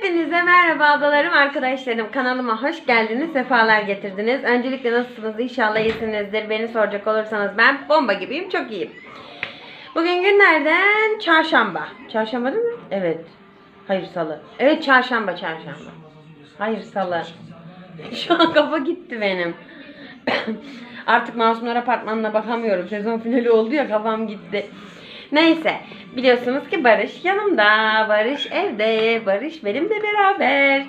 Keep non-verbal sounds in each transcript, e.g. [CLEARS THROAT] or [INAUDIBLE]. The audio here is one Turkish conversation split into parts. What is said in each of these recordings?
Hepinize merhaba ablalarım, arkadaşlarım. Kanalıma hoş geldiniz, sefalar getirdiniz. Öncelikle nasılsınız? İnşallah iyisinizdir. Beni soracak olursanız ben bomba gibiyim, çok iyiyim. Bugün günlerden çarşamba. Çarşamba değil mi? Evet. Hayır salı. Evet çarşamba, çarşamba. Hayır salı. [LAUGHS] Şu an kafa gitti benim. [COUGHS] Artık Masumlar Apartmanı'na bakamıyorum. Sezon finali oldu ya kafam gitti. Neyse biliyorsunuz ki Barış yanımda. Barış evde. Barış benimle beraber.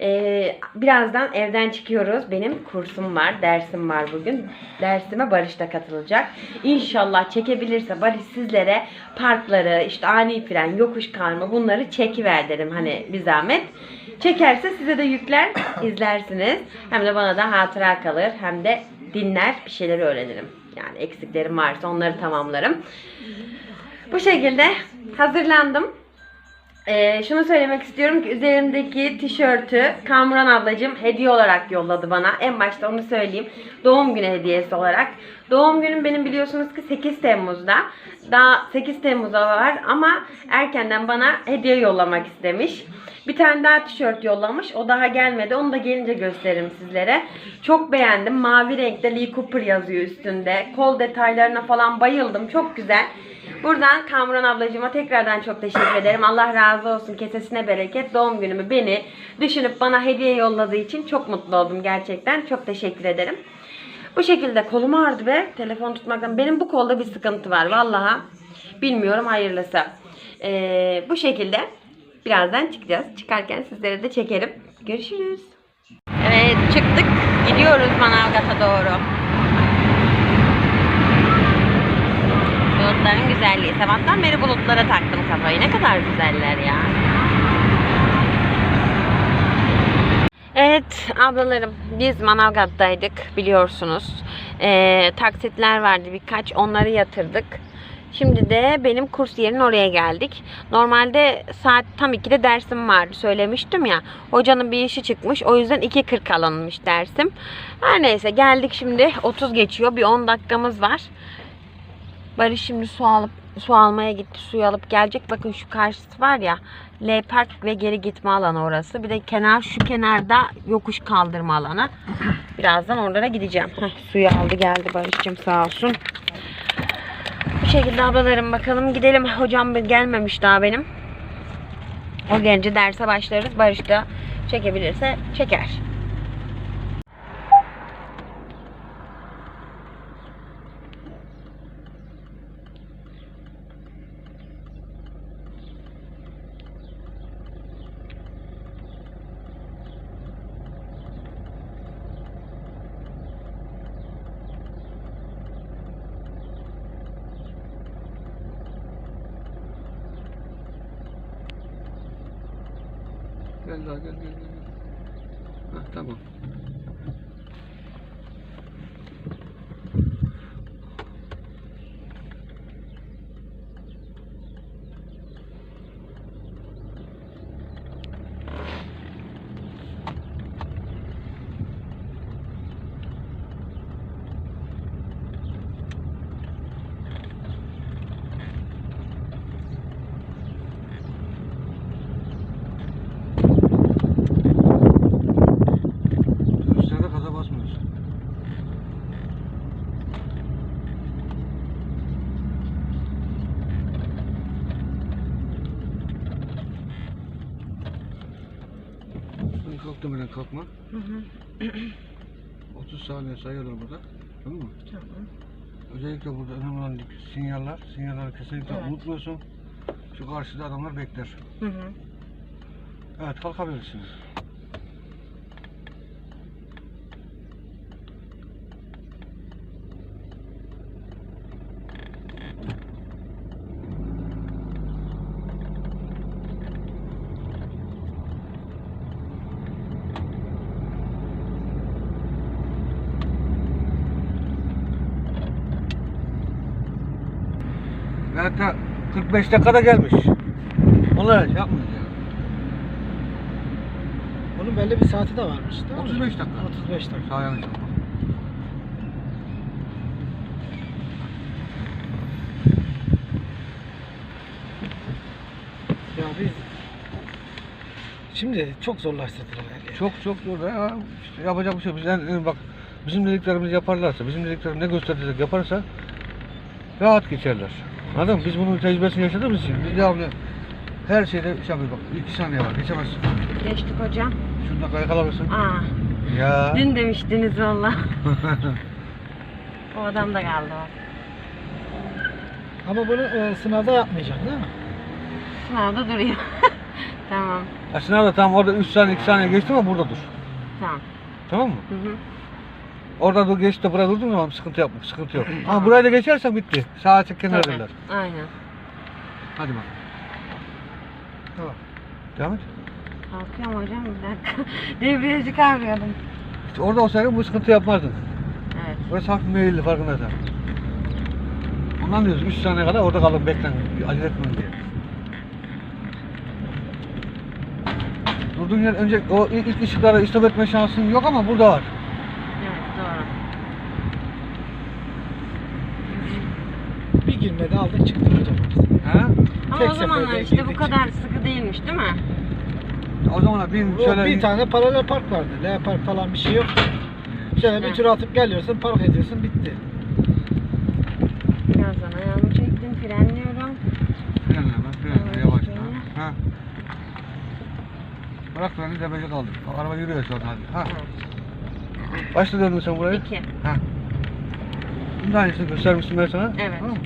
Ee, birazdan evden çıkıyoruz. Benim kursum var, dersim var bugün. Dersime Barış da katılacak. İnşallah çekebilirse Barış sizlere parkları, işte ani fren, yokuş karma bunları çekiver derim hani bir zahmet. Çekerse size de yükler, [COUGHS] izlersiniz. Hem de bana da hatıra kalır, hem de dinler, bir şeyleri öğrenirim. Yani eksiklerim varsa onları tamamlarım. Bu şekilde hazırlandım. Ee, şunu söylemek istiyorum ki üzerimdeki tişörtü Kamuran ablacığım hediye olarak yolladı bana. En başta onu söyleyeyim. Doğum günü hediyesi olarak. Doğum günüm benim biliyorsunuz ki 8 Temmuz'da. Daha 8 Temmuz'a var ama erkenden bana hediye yollamak istemiş. Bir tane daha tişört yollamış. O daha gelmedi. Onu da gelince gösteririm sizlere. Çok beğendim. Mavi renkte Lee Cooper yazıyor üstünde. Kol detaylarına falan bayıldım. Çok güzel. Buradan Kamuran ablacığıma tekrardan çok teşekkür ederim. Allah razı olsun. Kesesine bereket. Doğum günümü beni düşünüp bana hediye yolladığı için çok mutlu oldum gerçekten. Çok teşekkür ederim. Bu şekilde kolum ağrıdı be. Telefon tutmaktan. Benim bu kolda bir sıkıntı var. Vallahi bilmiyorum hayırlısı. Ee, bu şekilde birazdan çıkacağız. Çıkarken sizlere de çekerim. Görüşürüz. Evet çıktık. Gidiyoruz Manavgat'a doğru. Bulutların güzelliği. Sabahtan beri bulutlara taktım kafayı. Ne kadar güzeller ya. Evet ablalarım biz Manavgat'taydık biliyorsunuz. Ee, taksitler vardı birkaç onları yatırdık. Şimdi de benim kurs yerinin oraya geldik. Normalde saat tam 2'de dersim vardı söylemiştim ya. Hocanın bir işi çıkmış o yüzden 2.40 alınmış dersim. Her neyse geldik şimdi 30 geçiyor bir 10 dakikamız var. Barış şimdi su alıp su almaya gitti. Suyu alıp gelecek. Bakın şu karşısı var ya. L Park ve geri gitme alanı orası. Bir de kenar şu kenarda yokuş kaldırma alanı. [CLEARS THROAT] Birazdan oralara gideceğim. Heh, suyu aldı geldi Barış'cığım sağ olsun. Bu şekilde ablalarım bakalım gidelim. Hocam gelmemiş daha benim. O gelince derse başlarız. Barış da çekebilirse çeker. Gel daha gel. Ben kalktım hemen kalkma. 30 [CLEARS THROAT] saniye sayıyorlar burada. Tamam mı? Tamam. Özellikle burada önemli olan sinyaller. Sinyalleri kesinlikle Evet. unutmuyorsun. Şu karşıda adamlar bekler. Hı hı. Evet kalkabilirsiniz. Zaten 45 dakikada gelmiş. Onlar yapmıyor ya. Onun belli bir saati de varmış değil mi? 35 dakika. 35 dakika. Sağ yanlış. Ya biz Şimdi çok zorlaştırdılar ehliye. Çok çok zor ya. İşte yapacak bir şey yok. Biz en- en bak bizim dediklerimizi yaparlarsa, bizim dediklerimizi ne gösterirsek yaparsa rahat geçerler. Anladın mı? Biz bunun tecrübesini yaşadığımız için biz devamlı her şeyde şey yapıyoruz. Bak iki saniye var. Geçemezsin. Geçtik hocam. Şundan yakalanırsın. Aa, Ya. dün demiştiniz valla. [LAUGHS] o adam da kaldı bak. Ama bunu e, sınavda yapmayacaksın değil mi? Sınavda duruyor. [LAUGHS] tamam. Aslında da tam orada 3 saniye 2 saniye geçti ama burada dur. Tamam. Tamam mı? Hı hı. Orada dur geçti de burada durdun zaman sıkıntı yapma. Sıkıntı yok. Ama burayı da geçersen bitti. Sağa Tabii. derler. Aynen. Hadi bak. Tamam. Devam et. Kalkıyorum hocam bir dakika. [LAUGHS] Debriyajı kavrıyordum. İşte orada olsaydın bu sıkıntı yapmazdın. Evet. Burası hafif meyilli farkındaysan. Ondan diyoruz 3 saniye kadar orada kalın beklen. Acele etmeyin diye. Durduğun yer önce o ilk, ilk ışıklara istop etme şansın yok ama burada var. Evet doğru. Bir girmede aldık çıktık hocam. He? Ama Tek o zamanlar seferde işte bu girdik, kadar sıkı değilmiş değil mi? O zaman bin Bu şöyle bir tane paralel park vardı. L park falan bir şey yok. Şöyle bir tur atıp geliyorsun, park ediyorsun, bitti. Birazdan ayağımı çektim, frenliyorum. Frenle ben frenle Evet, yavaş. frenle. Ha. ha. Bırak freni debece kaldır. Araba yürüyor şu an hadi. Ha. Başta döndün sen burayı. İki. Ha. Şimdi aynısını göstermiştim ben sana. Evet. Tamam mı?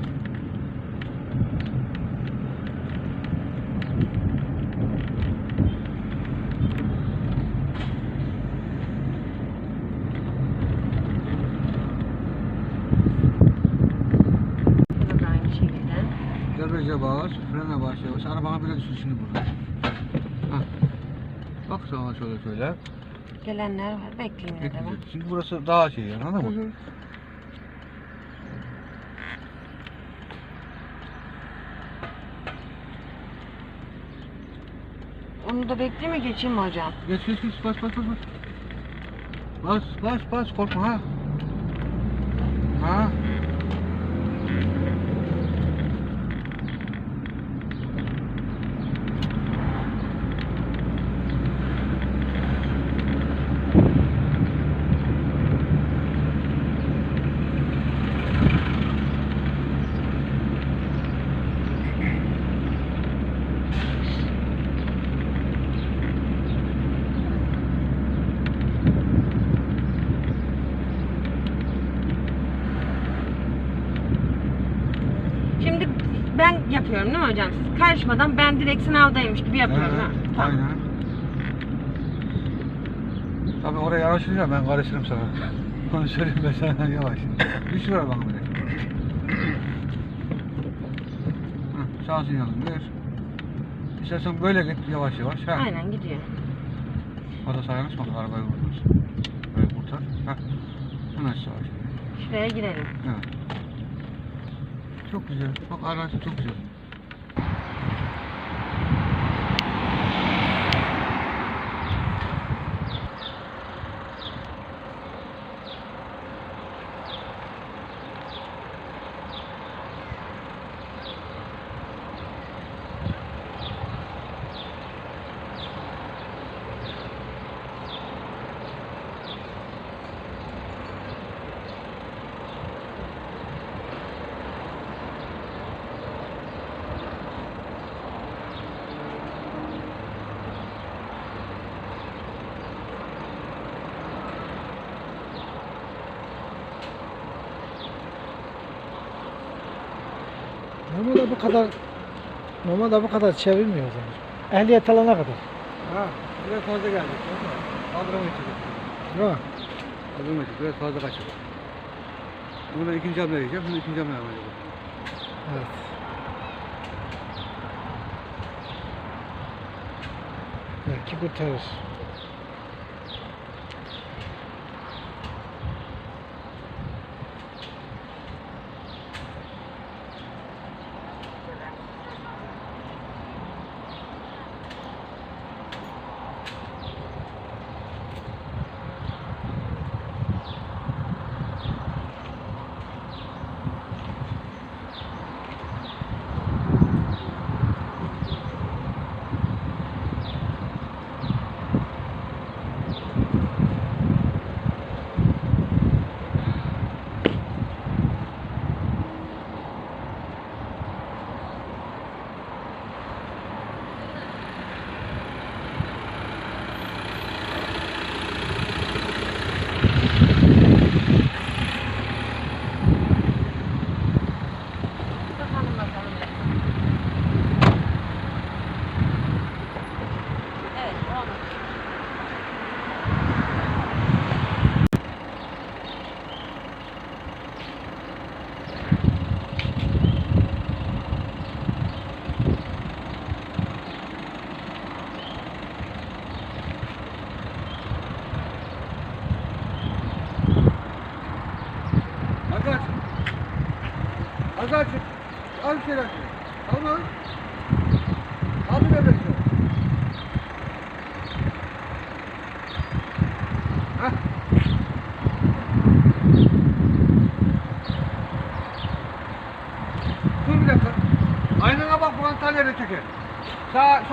Bunu da aynı şekilde. Debriyaja bas, frene bas yavaş. Arabana bile düşür şimdi burada. Ha. Bak sana şöyle şöyle. Gelenler var. Bekleyeyim ne demek. Çünkü burası daha şey yani anladın Hı mı? hı. Onu da bekleyeyim mi geçeyim mi hocam? Geç geç geç bas bas bas. Bas bas bas korkma ha. Ha. Şimdi ben yapıyorum değil mi hocam? Siz karışmadan ben direkt sınavdaymış gibi yapıyorum Evet, ha. Tamam. Aynen. Tabii oraya yanaşınca ben karışırım sana. [LAUGHS] Onu söyleyeyim ben sana yavaş. Bir sürü bana böyle. Heh, Sağ sinyalini ver. İstersen böyle git yavaş yavaş. Ha. Aynen gidiyor. Fazla sağa yanaşma arabayı vurursun. Böyle kurtar. Ha. Hemen şimdi. Şuraya girelim. Evet. Çok güzel. Bak arazi çok güzel. Normalde bu kadar normalde bu kadar çevirmiyor o zaman. Ehliyet alana kadar. Ha. Biraz fazla geldik. Kaldıramayız. Değil mi? Kaldıramayız. Biraz fazla kaçır. Bunu ben ikinci hamle yiyeceğim. Bunu ikinci hamle yapacağım. Evet. Belki kurtarır.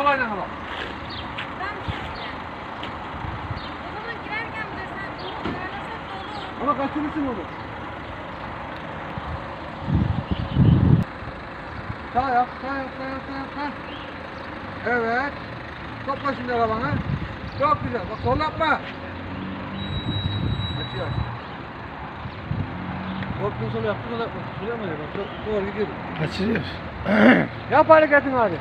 Ayarlasak da olur. Ama kaçırırsın onu. Sağ yap, sağ yap, sağ yap, sağ yap, sağ. Evet. Topla şimdi arabanı. Çok güzel. Bak sol yapma. Açıyor. Korktun sol yaptın, sol yapma. Sol yapma ya. Bak do- doğru gidiyor. Kaçırıyor. Yap hareketini hadi.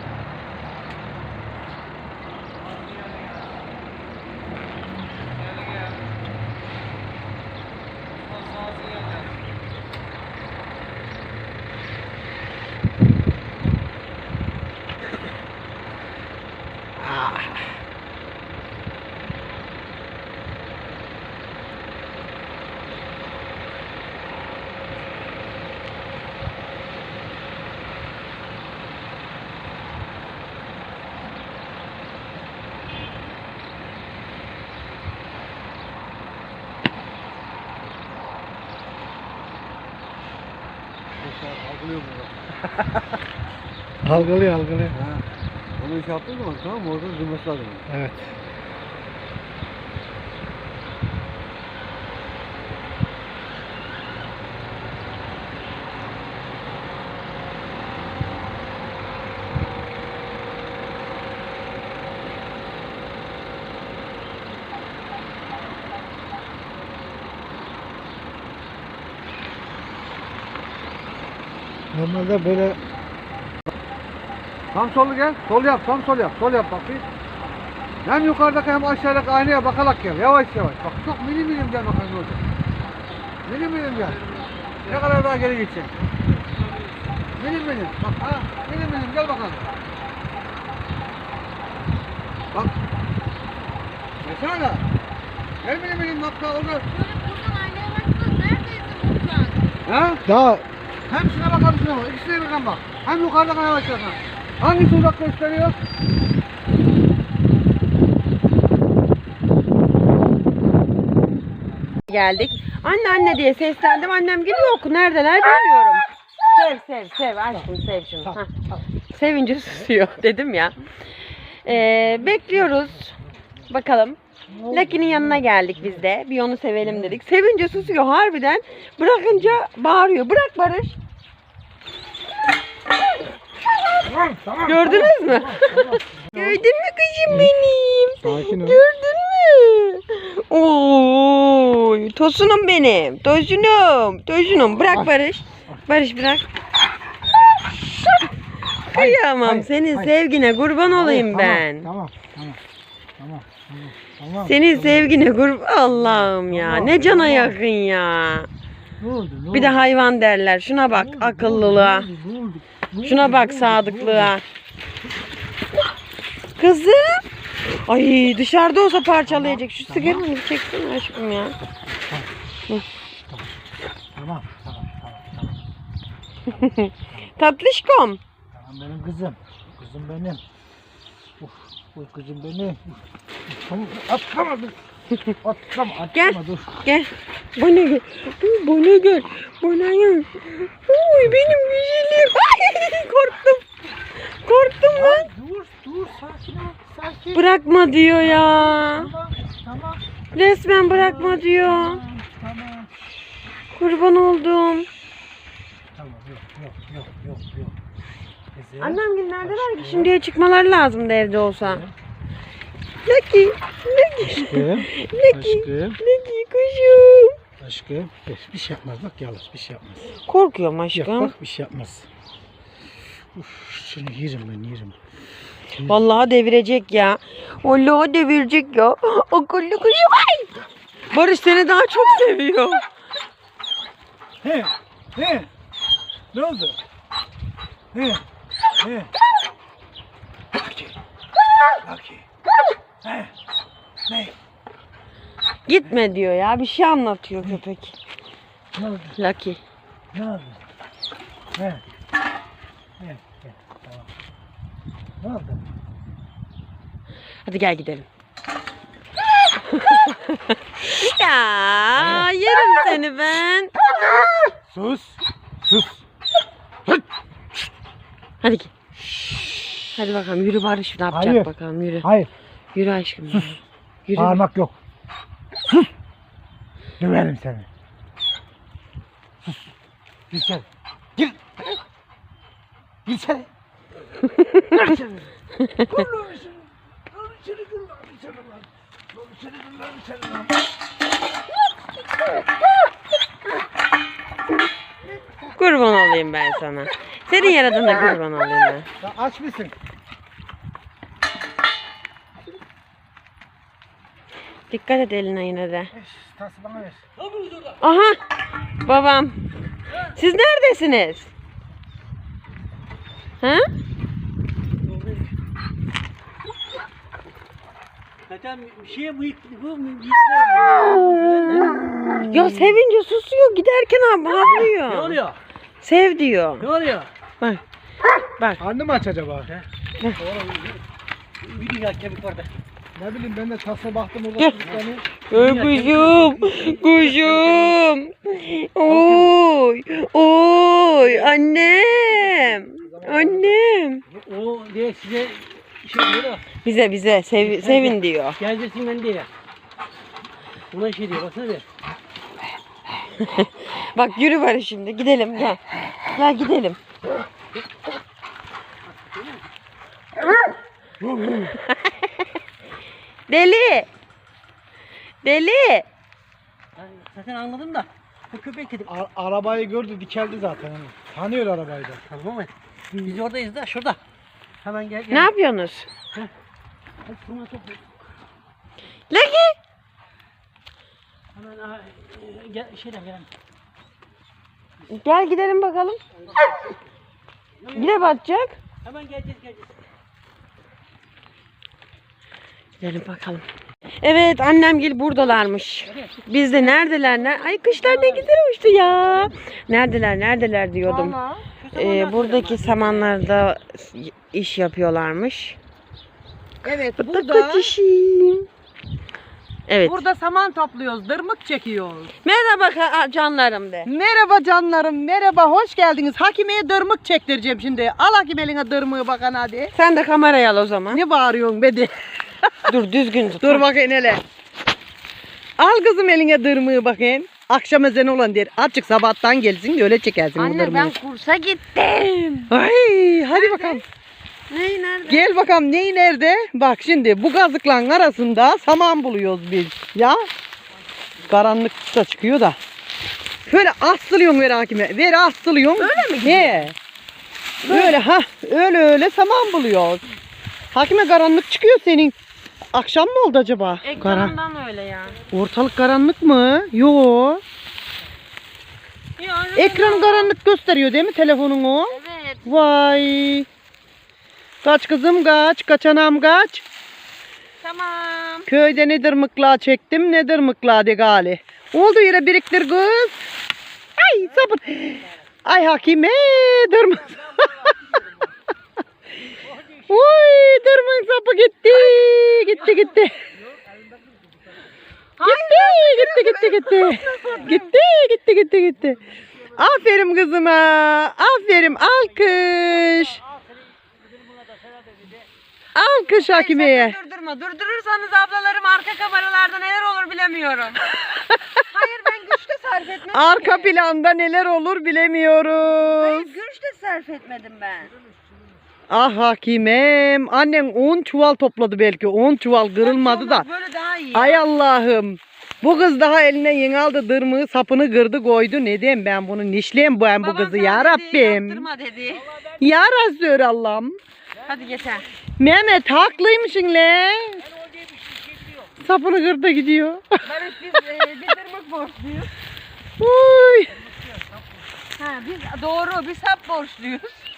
Algılıyor bunu. Algılıyor algılıyor. Ha. Onu iş yaptığın zaman tamam mı? Orada durması lazım. Evet. Normalde böyle Tam solu gel. Sol yap. Tam sol yap. Sol yap bakayım. Hem yukarıdaki hem aşağıdaki aynaya bakarak gel. Yavaş yavaş. Bak çok milim milim gel bakalım olacak. Milim milim gel. Ne kadar daha geri gideceksin. Milim milim. Bak ha. Milim milim gel bakalım. Bak. Mesela. Gel milim milim bak daha orada. Ha? daha Hem şuna bak hem şuna bak. İkisine birden bak. Hem yukarıda hem aşağıda. Hangisi uzak gösteriyor? Geldik. Anne anne diye seslendim. Annem geliyor oku. Neredeler bilmiyorum. Sev sev sev. Aşkım sev şunu. Hah. Sevince susuyor [LAUGHS] dedim ya. Ee, bekliyoruz. Bakalım. Lucky'nin yanına geldik biz de. Bir onu sevelim dedik. Sevince susuyor harbiden. Bırakınca bağırıyor. Bırak Barış. Gördünüz mü? Gördün mü kızım benim? sakin ol. Gördün mü? Oy, tosunum benim. Tosunum. Tosunum. Bırak Barış. Barış bırak. Kıyamam hayır, senin hayır. sevgine kurban olayım ben. Tamam, tamam, tamam, tamam, tamam. Senin sevgine kurban Allah'ım ya. Tamam, Ne cana tamam. yakın ya. Ne oldu? Ne Bir de hayvan derler. Şuna bak Ne oldu? akıllılığa. Ne oldu? Ne oldu? Şuna bak sadıklığa. Kızım. Ay dışarıda olsa parçalayacak. Şu sigaranı bir çeksene aşkım ya. Tamam, tamam, tamam, tamam. Tatlışkom. Tamam benim kızım. Kızım benim. Uf, bu kızım benim. Uf, Tamam, atlama dur. Atlama, atlama Gel. dur. Gel. Bana gel. Uy, Bana gel. Bana gel. Uy benim güzelim. [LAUGHS] Ay, korktum. Korktum lan. Dur, dur, sakin ol, sakin. Bırakma diyor ya. Tamam, tamam, Resmen bırakma diyor. tamam, tamam. Kurban oldum. Tamam, yok, yok, yok, yok, yok. Kızım. Annem günlerdeler ki şimdiye çıkmaları lazımdı evde olsa. Lucky. Lucky. Aşkım, Lucky. aşkım, Lucky kuşum. aşkım. Bir şey yapmaz, bak yalnız bir şey yapmaz. Korkuyorum Yok aşkım. bak bir şey yapmaz. Uf, şunu yerim ben yerim. Vallahi devirecek ya. Vallahi devirecek ya. Akıllı kuşum. Ay! Barış seni daha çok seviyor. He, he. Ne oldu? He, he. Lucky, Lucky. Ne? Gitme diyor ya. Bir şey anlatıyor köpek. Ne oldu? Lucky. Ne oldu? Gel, gel. Tamam. Ne oldu? Hadi gel gidelim. [LAUGHS] ya yerim seni ben. Sus. Sus. Hadi gel. Hadi bakalım yürü Barış ne yapacak Hayır. bakalım yürü. Hayır. Yürü aşkım. Yürü. Yürü. Bağırmak yok. Sus. Döverim seni. Sus. Gir içeri. Gir. Gir içeri. İçeri. İçeri. İçeri, içeri içeri, içeri. Kurban olayım ben sana. Senin yaradığına kurban olayım ben. Ya aç mısın? Dikkat et eline yine de. Eş, tası bana ver. Aha babam. Siz neredesiniz? Ha? Zaten şey bu ilk bu ilk Ya sevince susuyor giderken abi Ne havlıyor. oluyor? Sev diyor. Ne oluyor? Bak. Bak. Karnı mı aç acaba? Bir dünya kemik vardı. Ne bileyim ben de tasa baktım orada. Oy kuşum. Kuşum. Oy. Oy. Annem. Annem. O diye size şey diyor da Bize bize sev, sevin diyor. geldesin ben diye. Buna şey diyor baksana bir. [LAUGHS] Bak yürü bari şimdi gidelim gel. Gel gidelim. [LAUGHS] Deli. Deli. Zaten anladım da bu köpek dedim. A- arabayı gördü dikeldi zaten. hani. Tanıyor arabayı da. Tamam ama biz oradayız da şurada. Hemen gel gel. Ne yapıyorsunuz? Hadi şuna topla. Lagi. Hemen aha, e, gel şeyden gel. Gel gidelim bakalım. Yine batacak. Hemen geleceğiz geleceğiz. Gidelim bakalım. Evet annemgil buradalarmış. Biz de neredeler? Ne? Ay kışlar ne güzel uçtu ya. Neredeler neredeler diyordum. Ee, buradaki samanlarda iş yapıyorlarmış. Evet Burada işim. Evet. burada saman topluyoruz, dırmık çekiyoruz. Merhaba canlarım de. Merhaba canlarım, merhaba, hoş geldiniz. Hakimeye dırmık çektireceğim şimdi. Al hakim eline dırmığı bakan hadi. Sen de kamerayı al o zaman. Ne bağırıyorsun be de? Dur düzgün tut. Dur bakayım hele. Al kızım eline dırmığı bakayım. Akşam ezanı olan der. Azıcık sabahtan gelsin de öyle çekersin bu Anne dırmığı. ben kursa gittim. Ay hadi bakalım. Ney nerede? Gel bakalım neyi nerede? Bak şimdi bu gazıkların arasında saman buluyoruz biz. Ya karanlıkta çıkıyor da. Böyle astırıyorsun ver hakime. Ver astırıyorsun. Öyle mi? He. Böyle ha öyle öyle saman buluyoruz. Hakime karanlık çıkıyor senin. Akşam mı oldu acaba? Karan Ekranından öyle ya. Ortalık karanlık mı? Yo. Ekran karanlık gösteriyor değil mi telefonun o? Evet. Vay. Kaç kızım kaç, kaç anam kaç. Tamam. Köyde nedir mıkla çektim, nedir mıkla de gali. Oldu yere biriktir kız. Ay sabır. Ay hakime dırmık. [LAUGHS] Uy dırmık sapı gitti. Gitti gitti. Gitti gitti gitti gitti. Gitti gitti gitti gitti. Aferin kızıma. Aferin alkış. Alkış hakimeye. Durdurma. Durdurursanız ablalarım arka kameralarda neler olur bilemiyorum. [LAUGHS] Hayır ben güç de sarf etmedim Arka ki. planda neler olur bilemiyoruz. Hayır güç de sarf etmedim ben. Ah hakimem. Annen 10 çuval topladı belki. 10 çuval kırılmadı da. Böyle daha iyi. Ay Allah'ım. Bu kız daha eline yeni aldı dırmığı sapını kırdı koydu. Neden ben bunu nişleyeyim ben bu Babam kızı sana ya dedi, Rabbim. Yaptırma dedi. Ya Resulü Allah'ım. Hadi yeter. Mehmet haklıymışsın le. Sapını kırdı gidiyor. Barış biz e, bir tırmık borçluyuz. Uy. Ha, biz doğru biz hep borçluyuz.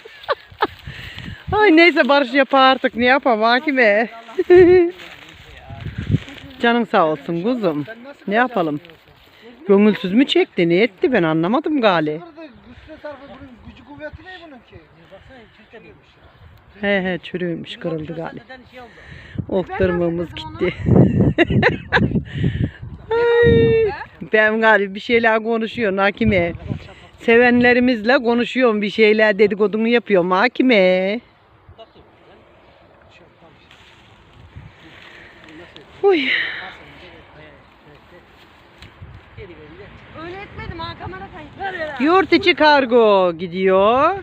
Ay neyse barış yap artık ne yapalım hakime. [LAUGHS] Canın sağ olsun kuzum. Ne yapalım? Gönülsüz mü çekti ne etti ben anlamadım gali. He he çürüymüş kırıldı galiba. Of tırmığımız gitti. [LAUGHS] Ay, ben galiba bir şeyler konuşuyorum Hakime. Sevenlerimizle konuşuyorum bir şeyler dedikodunu yapıyorum Hakime. Uy. Öyle etmedim ha kamera kayıt. Yurt içi kargo gidiyor.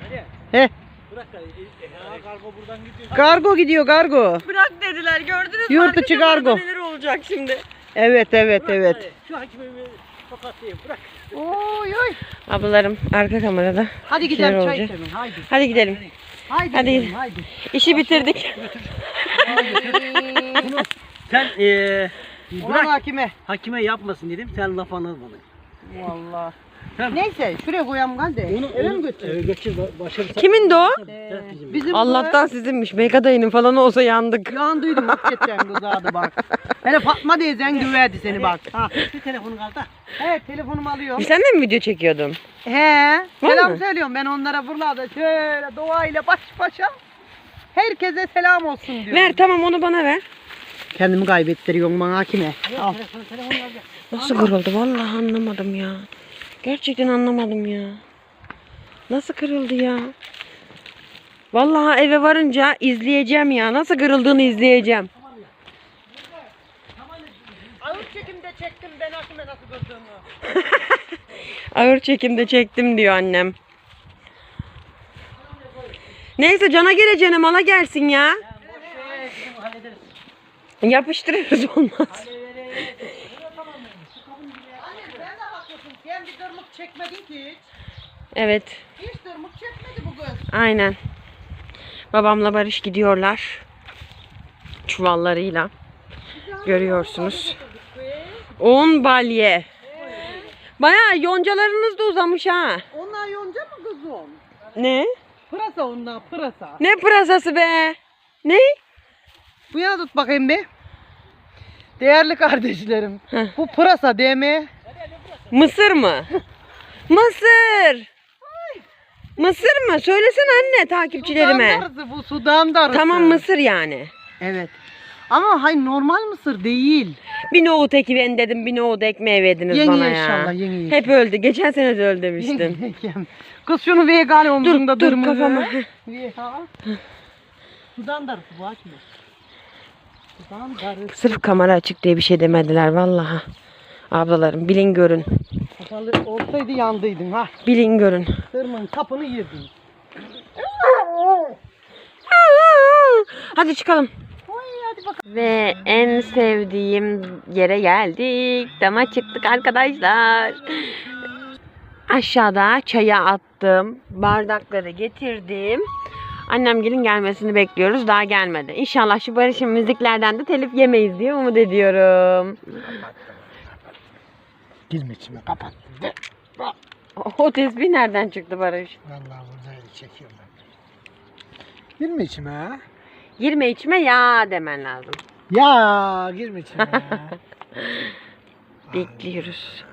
He. Bırak da. Ya kargo buradan gidiyor. Kargo gidiyor kargo. Bırak dediler gördünüz mü? Yurt içi kargo. Neler olacak şimdi? Evet evet Bırak evet. hadi. Şu hakimimi tokatlayayım. Bırak. Oy oy. Ablalarım arka kamerada. Hadi şeyler gidelim çay olacak. içelim. Haydi. Hadi gidelim. Haydi. Hadi gidelim, gidelim. haydi. İşi bitirdik. [LAUGHS] Sen eee Bırak hakime. hakime yapmasın dedim. Sen laf anlamadın. Vallahi. Tamam. Neyse şuraya koyalım hadi. Eve mi götür? Eve götür. Başarı. Kimin de o? Sen bizim. Bizim Allah'tan sizinmiş. Mega dayının falan olsa yandık. Yandıydım hakikaten kızardı bak. Hele Fatma teyzen güverdi seni bak. [LAUGHS] Ha. Bir telefonu kaldı. da. Evet telefonumu alıyorum. Sen de mi video çekiyordun? He. Selam mı? söylüyorum ben onlara fırladı. Şöyle doğayla baş başa. Herkese selam olsun diyorum. Ver tamam onu bana ver. Kendimi kaybettiriyorum bana. Al. Alacak. Nasıl kırıldı? Vallahi anlamadım ya. Gerçekten anlamadım ya. Nasıl kırıldı ya? Vallahi eve varınca izleyeceğim ya. Nasıl kırıldığını izleyeceğim. Ağır çekimde çektim ben hakime nasıl kırdığımı. [LAUGHS] Ağır çekimde çektim diyor annem. Neyse cana geleceğine mala gelsin ya. Yapıştırırız [LAUGHS] olmaz. Anne sen de haklısın. Sen bir dırmık çekmedin ki hiç. Evet. Hiç dırmık çekmedi bu. Aynen. Babamla Barış gidiyorlar. Çuvallarıyla. Görüyorsunuz. 10 balye. Bayağı yoncalarınız da uzamış ha. Onlar yonca mı kızım? Ne? Pırasa onlar pırasa. Ne pırasası be? Ne? Bu yana tut bakayım bir. Değerli kardeşlerim. Bu pırasa değil mi? Mısır mı? [LAUGHS] Mısır. Mısır mı? Söylesene anne takipçilerime. Sudan darısı bu sudan darısı. Tamam mısır yani. Evet. Ama hayır normal mısır değil. Bir nohut ekiven dedim, bir nohut ekmeği verdiniz Yeni bana ya. inşallah yeni. Hep öldü. Geçen sene de öl demiştin. Kız şunu vegan omzunda dur durmuyor. kafama. Veha. Sudan darısı bu açma. Sırf kamera açık diye bir şey demediler vallahi. Ablalarım bilin görün. Kapalı olsaydı yandıydın ha. Bilin görün. Sırmın kapını yedin. Hadi çıkalım. Ve en sevdiğim yere geldik. Dama çıktık arkadaşlar. Aşağıda çaya attım. Bardakları getirdim. Annem gelin gelmesini bekliyoruz. Daha gelmedi. İnşallah şu Barış'ın müziklerden de telif yemeyiz diye umut ediyorum. Girme içime kapat. O tesbih nereden çıktı Barış? Vallahi buradaydı çekiyorum ben. Girme içime ha. Girme içme ya demen lazım. Ya girme içime ya. [LAUGHS] Bekliyoruz.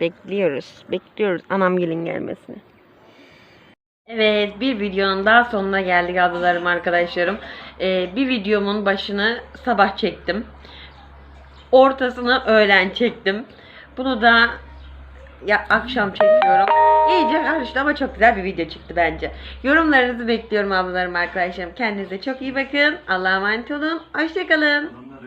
Bekliyoruz. Bekliyoruz anam gelin gelmesini. Evet bir videonun daha sonuna geldik ablalarım arkadaşlarım. Ee, bir videomun başını sabah çektim. Ortasını öğlen çektim. Bunu da ya akşam çekiyorum. İyice karıştı ama çok güzel bir video çıktı bence. Yorumlarınızı bekliyorum ablalarım arkadaşlarım. Kendinize çok iyi bakın. Allah'a emanet olun. Hoşçakalın.